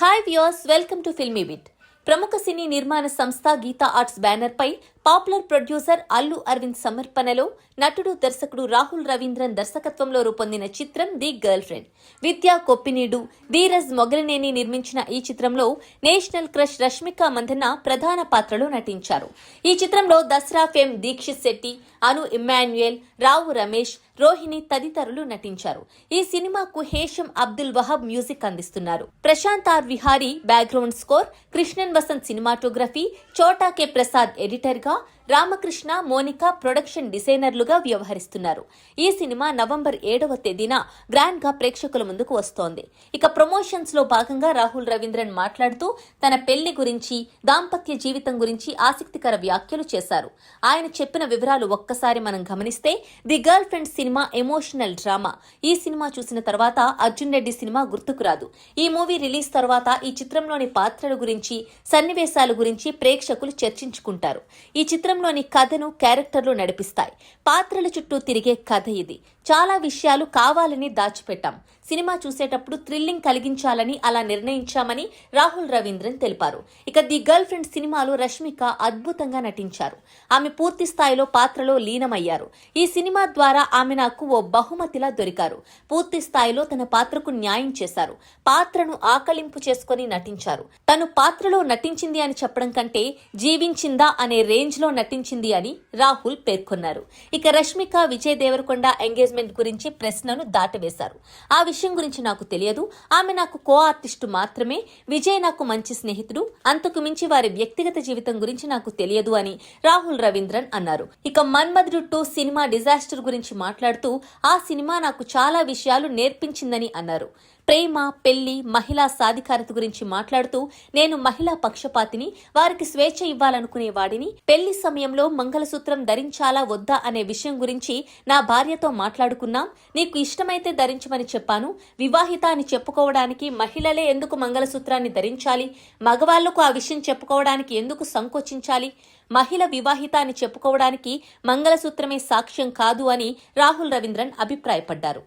Hi viewers welcome to filmy bit ప్రముఖ సినీ నిర్మాణ సంస్థ గీతా ఆర్ట్స్ బ్యానర్ పై పాపులర్ ప్రొడ్యూసర్ అల్లు అరవింద్ సమర్పణలో నటుడు దర్శకుడు రాహుల్ రవీంద్రన్ దర్శకత్వంలో రూపొందిన చిత్రం ది గర్ల్ ఫ్రెండ్. విద్యా కొప్పినీడు ధీరజ్ మొగలినేని నిర్మించిన ఈ చిత్రంలో నేషనల్ క్రష్ రష్మిక మంధన ప్రధాన పాత్రలో నటించారు. ఈ చిత్రంలో దసరా ఫేమ్ దీక్షిత్ శెట్టి అను ఇమ్మాన్యుయల్ రావు రమేష్ రోహిణి తదితరులు నటించారు. ఈ సినిమాకు హేషం అబ్దుల్ వహాబ్ మ్యూజిక్ అందిస్తున్నారు. Prashanth R Vihari background score Krishnan Vasanth cinematography Chota K Prasad ఎడిటర్గా C'est pas. Ramakrishna Monica production డిజైనర్లుగా వ్యవహరిస్తున్నారు. ఈ సినిమా నవంబర్ ఏడవ తేదీన గ్రాండ్గా ప్రేక్షకుల ముందుకు వస్తోంది. ఇక ప్రమోషన్స్లో భాగంగా రాహుల్ రవీంద్రన్ మాట్లాడుతూ తన పెళ్ళి గురించి దాంపత్య జీవితం గురించి ఆసక్తికర వ్యాఖ్యలు చేశారు. ఆయన చెప్పిన వివరాలు ఒక్కసారి మనం గమనిస్తే the girlfriend cinema emotional drama. ఈ సినిమా చూసిన తర్వాత అర్జున్ రెడ్డి సినిమా గుర్తుకు రాదు. ఈ మూవీ రిలీజ్ తర్వాత ఈ చిత్రంలోని పాత్రల గురించి సన్నివేశాల గురించి ప్రేక్షకులు చర్చించుకుంటారు. ఈ చిత్రం చిత్రంలోని కథను క్యారెక్టర్లు నడిపిస్తాయి. పాత్రల చుట్టూ తిరిగే కథ ఇది. చాలా విషయాలు కావాలని దాచిపెట్టాం. సినిమా చూసేటప్పుడు థ్రిల్లింగ్ కలిగించాలని అలా నిర్ణయించామని రాహుల్ రవీంద్రన్ తెలిపారు. ఇక ది గర్ల్ ఫ్రెండ్ సినిమాలో రష్మిక అద్భుతంగా నటించారు. ఆమె పూర్తి స్థాయిలో పాత్రలో లీనమయ్యారు. ఈ సినిమా ద్వారా ఆమె నాకు ఓ బహుమతిలా దొరికారు. పూర్తి స్థాయిలో తన పాత్రకు న్యాయం చేశారు. పాత్రను ఆకలింపు చేసుకుని నటించారు. తను పాత్రలో నటించింది అని చెప్పడం కంటే జీవించిందా అనే రేంజ్లో నటించింది అని రాహుల్ పేర్కొన్నారు. ఇక రష్మిక విజయ్ దేవరకొండ ఎంగేజ్మెంట్ గురించి ప్రశ్నను దాటవేశారు. ఆ విషయం గురించి నాకు తెలియదు. ఆమె నాకు కో ఆర్టిస్టు మాత్రమే. విజయ్ నాకు మంచి స్నేహితుడు. అంతకు మించి వారి వ్యక్తిగత జీవితం గురించి నాకు తెలియదు అని రాహుల్ రవీంద్రన్ అన్నారు. ఇక మన్మధుడు టూ సినిమా డిజాస్టర్ గురించి మాట్లాడుతూ ఆ సినిమా నాకు చాలా విషయాలు నేర్పించిందని అన్నారు. ప్రేమ పెళ్ళి మహిళా సాధికారత గురించి మాట్లాడుతూ నేను మహిళా పక్షపాతిని వారికి స్వేచ్ఛ ఇవ్వాలనుకునే వాడిని పెళ్ళి సమయంలో మంగళసూత్రం ధరించాలా వద్దా అనే విషయం గురించి నా భార్యతో మాట్లాడుకున్నాం. నీకు ఇష్టమైతే ధరించమని చెప్పాను. వివాహిత అని చెప్పుకోవడానికి మహిళలే ఎందుకు మంగళసూత్రాన్ని ధరించాలి? మగవాళ్ళకు ఆ విషయం చెప్పుకోవడానికి ఎందుకు సంకోచించాలి? మహిళ వివాహిత అని చెప్పుకోవడానికి మంగళసూత్రమే సాక్ష్యం కాదు అని రాహుల్ రవీంద్రన్ అభిప్రాయపడ్డారు.